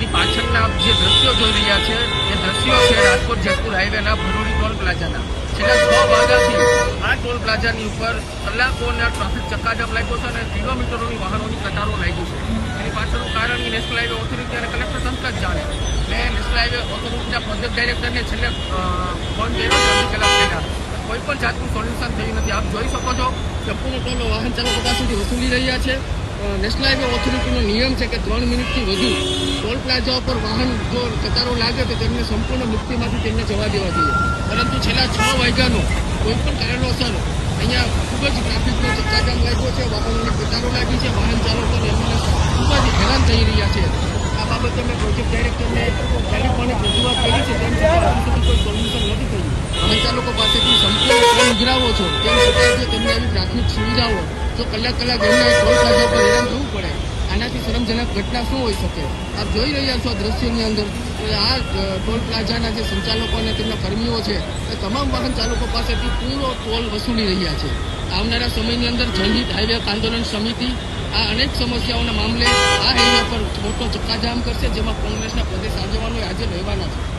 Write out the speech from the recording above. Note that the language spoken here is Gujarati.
મારી પાછળના જે દ્રશ્યો જોઈ રહ્યા છે, એ દ્રશ્યો છે રાજકોટ જેતપુર હાઈવેના ભરૂડી ટોલ પ્લાઝાના. છેલ્લા છ વાગ્યાથી આ ટોલ પ્લાઝાની ઉપર કલાકોના ટ્રાફિક ચક્કાજામ લાગ્યો છે અને કિલોમીટરોની વાહનોની કતારો લાગી છે. એની પાછળનું કારણ નેશનલ હાઈવે ઓથોરિટી અને કલેક્ટર તંત્ર જ જાણે. મેં નેશનલ હાઈવે ઓથોરિટીના પ્રોજેક્ટ ડાયરેક્ટરને છેલ્લે ફોન કલાક પહેલા. કોઈ પણ જાતનું સોલ્યુશન થયું નથી. આપ જોઈ શકો છો કે પૂર્ણ વાહન ચાલકો પાસેથી વસૂલી રહ્યા છે. નેશનલ હાઈવે ઓથોરિટીનો નિયમ છે કે ત્રણ મિનિટથી વધુ ટોલ પ્લાઝા ઉપર વાહન જો કતારો લાગે તો તેમને સંપૂર્ણ મુક્તિમાંથી તેમને જવા દેવા જોઈએ. પરંતુ છેલ્લા છ વાગ્યાનો કોઈ પણ કારણોસર અહીંયા ખૂબ જ ટ્રાફિકનો ચક્કાજામ લાગ્યો છે, વાહનોની કતારો લાગી છે, વાહન ચાલકો એમને ખૂબ જ હેરાન થઈ રહ્યા છે. આ બાબતે મેં પ્રોજેક્ટ ડાયરેક્ટરને ટેલિફોનિક રજૂઆત કરી છે, તેમ છતાં કોઈ સોલ્યુશન નથી થયું. વાહન ચાલકો પાસેથી સંપૂર્ણ ટોલ ઉઘરાવો છો. તેમ છતાં જો તેમને આવી પ્રાથમિક સુવિધાઓ જો કલાક કલાક એમના ટોલ પ્લાઝા પર હેરાન થવું પડે, આનાથી શરમજનક ઘટના શું હોઈ શકે? આપ જોઈ રહ્યા છો આ દ્રશ્યની અંદર આ ટોલ પ્લાઝાના જે સંચાલકો અને તેમના કર્મીઓ છે, એ તમામ વાહન ચાલકો પાસેથી પૂરો ટોલ વસૂલી રહ્યા છે. આવનારા સમયની અંદર જનહિત હાઈવે આંદોલન સમિતિ આ અનેક સમસ્યાઓના મામલે આ હાઈવે પર મોટો ચક્કાજામ કરશે, જેમાં કોંગ્રેસના પ્રદેશ આગેવાનો આજે રહેવાના છે.